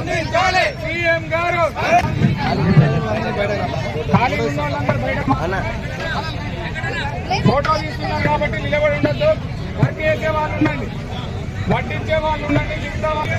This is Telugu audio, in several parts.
అందించాలి సీఎం గారు. ఫోటో తీసుకున్నారు కాబట్టి నిలబడి ఉండొద్దు. వర్క్ చేసే వాళ్ళు ఉండండి. వడ్డించే వాళ్ళు ఉండండి మిగతా వాళ్ళు.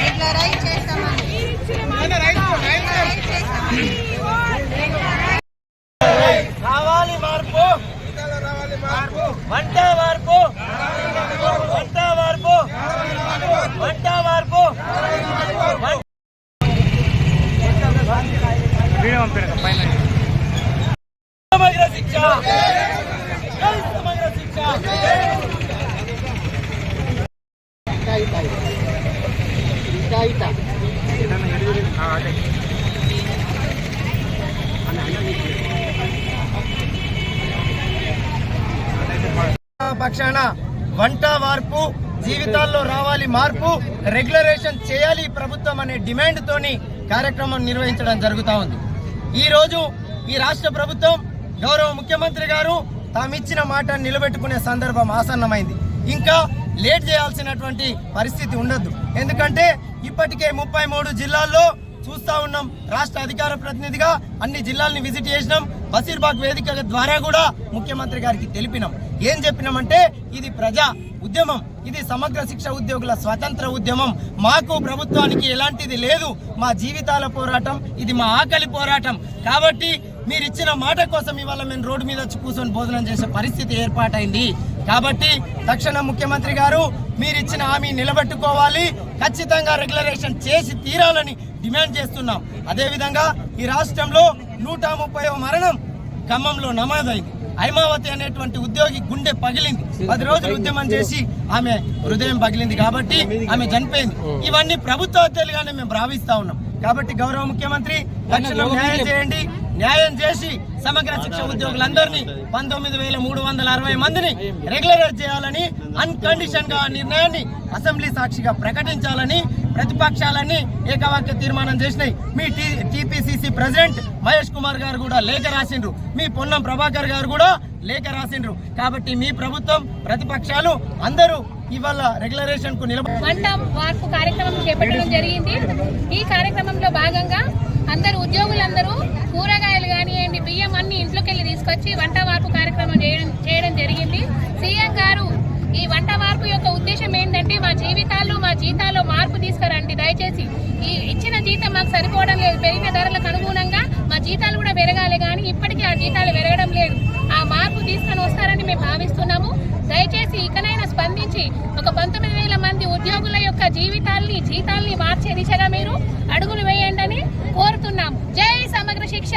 రెగ్యులరైజ్ చేస్తామని రెగ్యులరైజ్ చేస్తామని రావాలి మార్పు వంట మార్పు వంట మార్పు వంట మార్పు సమగ్ర శిక్ష. సమగ్ర శిక్ష. పక్షాన వంట వార్పు జీవితాల్లో రావాలి మార్పు రెగ్యులరేషన్ చేయాలి ప్రభుత్వం అనే డిమాండ్ తోని కార్యక్రమం నిర్వహించడం జరుగుతూ ఉంది. ఈ రోజు ఈ రాష్ట్ర ప్రభుత్వం గౌరవ ముఖ్యమంత్రి గారు తామిచ్చిన మాట నిలబెట్టుకునే సందర్భం ఆసన్నమైంది. ఇంకా లేట్ చేయాల్సినటువంటి పరిస్థితి ఉండద్దు ఎందుకంటే ఇప్పటికే ముప్పై మూడు జిల్లాల్లో చూస్తా ఉన్నాం రాష్ట్ర అధికార ప్రతినిధిగా అన్ని జిల్లాల్ని విజిట్ చేసినాం. బసీర్బాగ్ వేదిక ద్వారా కూడా ముఖ్యమంత్రి గారికి తెలిపినాం. ఏం చెప్పినామంటే ఇది ప్రజా ఉద్యమం ఇది సమగ్ర శిక్ష ఉద్యోగుల స్వతంత్ర ఉద్యమం. మాకు ప్రభుత్వానికి ఎలాంటిది లేదు. మా జీవితాల పోరాటం ఇది మా ఆకలి పోరాటం. కాబట్టి మీరు ఇచ్చిన మాట కోసం ఇవాళ మేము రోడ్డు మీద వచ్చి కూర్చొని భోజనం చేసే పరిస్థితి ఏర్పాటైంది. కాబట్టి తక్షణ ముఖ్యమంత్రి గారు మీరు ఇచ్చిన హామీ నిలబెట్టుకోవాలి. ఖచ్చితంగా రెగ్యులరేషన్ చేసి తీరాలని డిమాండ్ చేస్తున్నాం. అదేవిధంగా ఈ రాష్ట్రంలో నూట ముప్పై మరణం ఖమ్మంలో నమోదైంది. హైమావతి అనేటువంటి ఉద్యోగి గుండె పగిలింది. పది రోజులు ఉద్యమం చేసి ఆమె హృదయం పగిలింది కాబట్టి ఆమె చనిపోయింది. ఇవన్నీ ప్రభుత్వ హత్యలుగానే మేము భావిస్తా ఉన్నాం. కాబట్టి గౌరవ ముఖ్యమంత్రి తక్షణం న్యాయం చేయండి. న్యాయం చేసి సమగ్ర శిక్ష ఉద్యోగులందరినీ పంతొమ్మిది వేల మూడు వందల అరవై మందిని రెగ్యులరైజ్ చేయాలని అన్కండిషన్గా నిర్ణయాన్ని అసెంబ్లీ సాక్షిగా ప్రకటించాలని ప్రతిపక్షాలన్నీ ఏకవాక్య తీర్మానం చేసినాయి. మీ టిపిసిసి ప్రెసిడెంట్ మహేష్ కుమార్ గారు కూడా లేఖ రాసిండ్రు. మీ పొన్నం ప్రభాకర్ గారు కూడా లేఖ రాసిండ్రు. కాబట్టి మీ ప్రభుత్వం ప్రతిపక్షాలు అందరూ ఇవాళ రెగ్యులరేషన్కు కార్యక్రమం చేపట్టడం జరిగింది. ఈ కార్యక్రమంలో భాగంగా అందరు ఉద్యోగులందరూ కూరగాయలు కానివ్వండి బియ్యం అన్ని ఇంట్లోకి వెళ్ళి తీసుకొచ్చి వంట మార్పు కార్యక్రమం చేయడం చేయడం జరిగింది. సీఎం గారు ఈ వంట మార్పు యొక్క ఉద్దేశం ఏంటంటే మా జీవితాల్లో మా జీతాల్లో మార్పు తీసుకురండి. దయచేసి ఈ ఇచ్చిన జీతం మాకు సరిపోవడం లేదు. పెరిగిన ధరలకు అనుగుణంగా మా జీతాలు కూడా పెరగాలి కానీ ఇప్పటికీ ఆ జీతాలు పెరగడం లేదు. ఆ మార్పు తీసుకొని వస్తారని మేము భావిస్తున్నాము. దయచేసి ఇకనైనా స్పందించి ఒక పంతొమ్మిది వేల మంది ఉద్యోగుల యొక్క జీవితాల్ని జీతాల్ని మార్చే దిశగా మీరు అడుగులు వేయండి అని కోరుతున్నాము. జై సమగ్ర శిక్ష.